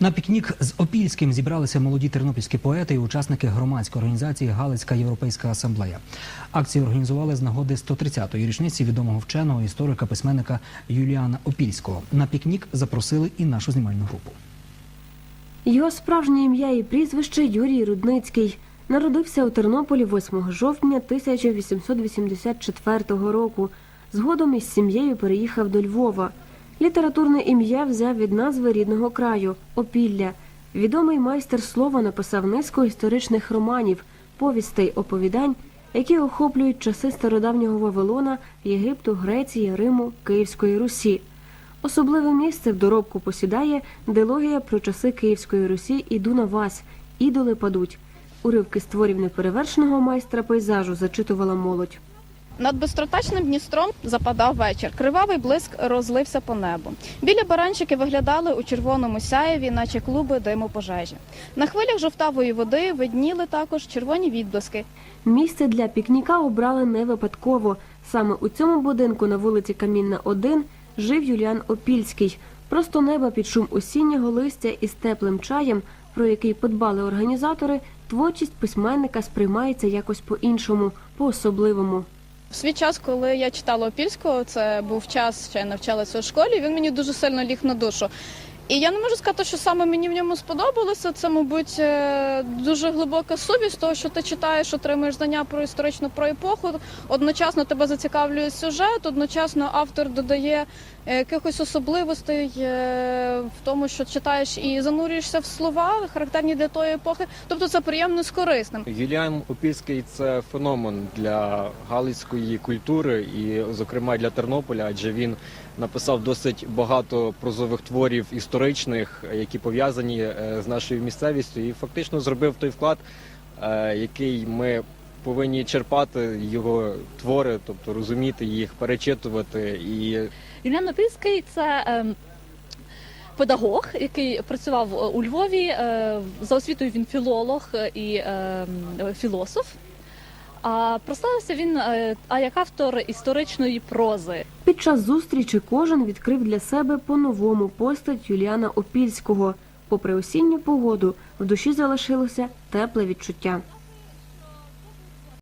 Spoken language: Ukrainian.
На пікнік з Опільським зібралися молоді тернопільські поети і учасники громадської організації Галицька Європейська асамблея. Акцію організували з нагоди 130-ї річниці відомого вченого історика письменника Юліана Опільського. На пікнік запросили і нашу знімальну групу. Його справжнє ім'я і прізвище Юрій Рудницький. Народився у Тернополі 8 жовтня 1884 року. Згодом із сім'єю переїхав до Львова. Літературне ім'я взяв від назви рідного краю Опілля. Відомий майстер слова написав низку історичних романів, повістей, оповідань, які охоплюють часи стародавнього Вавилона, Єгипту, Греції, Риму, Київської Русі. Особливе місце в доробку посідає дилогія про часи Київської Русі «Іду на вас», ідоли падуть. Уривки з творів неперевершеного майстра пейзажу зачитувала молодь. Над безтротачним Дністром западав вечір. Кривавий блиск розлився по небу. Білі баранчики виглядали у червоному сяєві, наче клуби диму пожежі. На хвилях жовтавої води видніли також червоні відблиски. Місце для пікніка обрали не випадково. Саме у цьому будинку на вулиці Камінна 1 жив Юліан Опільський. Просто неба під шум осіннього листя із теплим чаєм, про який подбали організатори, творчість письменника сприймається якось по-іншому, по-особливому. В свій час, коли я читала Опільського, це був час, що я навчалася у школі. Він мені дуже сильно ліг на душу. І я не можу сказати, що саме мені в ньому сподобалося. Це, мабуть, е, дуже глибока сувість того, що ти читаєш, отримуєш знання про історичну про епоху. Одночасно тебе зацікавлює сюжет, одночасно автор додає е, якихось особливостей е, в тому, що читаєш і занурюєшся в слова, характерні для тої епохи. Тобто це приємно з корисним. Юліан Опільський це феномен для галицької культури і, зокрема, для Тернополя, адже він написав досить багато прозових творів історичних, які пов'язані е, з нашою місцевістю, і фактично зробив той вклад, е, який ми повинні черпати його твори, тобто розуміти їх, перечитувати і Юліан Опільський це ем, педагог, який працював у Львові. Е, За освітою він філолог і ем, філософ. А прославився він е, а як автор історичної прози. Під час зустрічі кожен відкрив для себе по-новому постать Юліана Опільського. Попри осінню погоду, в душі залишилося тепле відчуття.